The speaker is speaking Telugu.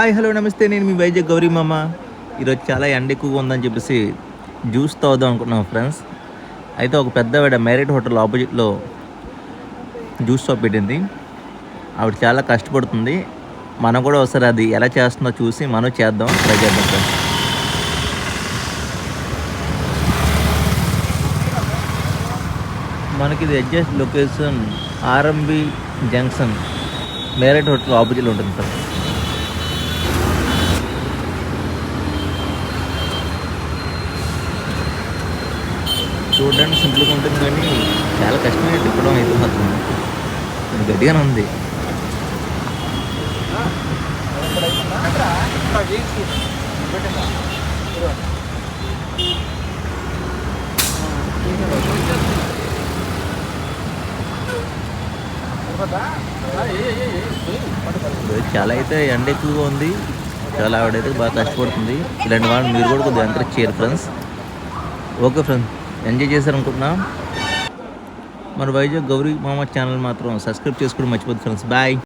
హాయ్ హలో నమస్తే. నేను మీ వైజాగ్ గౌరీ మామ. ఈరోజు చాలా ఎండ ఎక్కువగా ఉందని చెప్పేసి జ్యూస్ తాగుదాం అనుకున్నాం ఫ్రెండ్స్. అయితే ఒక పెద్దవాడ మ్యారేట్ హోటల్ ఆపోజిట్లో జ్యూస్ షాప్ పెట్టింది. ఆవిడ చాలా కష్టపడుతుంది. మనం కూడా ఒకసారి అది ఎలా చేస్తుందో చూసి మనం చేద్దాం ట్రై చేద్దాం ఫ్రెండ్స్. మనకి ఇది adjust location RMB junction Marriott hotel ఆపోజిట్లో ఉంటుంది సార్ చూడడానికి సింపుల్గా ఉంటుంది కానీ చాలా కష్టమే తిప్పడం అయితే మాత్రం గట్టిగానే ఉంది. చాలా అయితే ఎండ ఎక్కువగా ఉంది. చాలా ఆవిడైతే బాగా కష్టపడుతుంది. ఇలాంటి వాళ్ళని మీరు కూడా కొద్దిగా ఎంకరేజ్ చేయరు ఫ్రెండ్స్ ఓకే ఫ్రెండ్స్ ఎంజాయ్ చేశారనుకుంటున్నా. మన వైజాగ్ గౌరీ మామ ఛానల్ మాత్రం సబ్స్క్రైబ్ చేసుకోవడం మర్చిపోద్దు ఫ్రెండ్స్. బాయ్.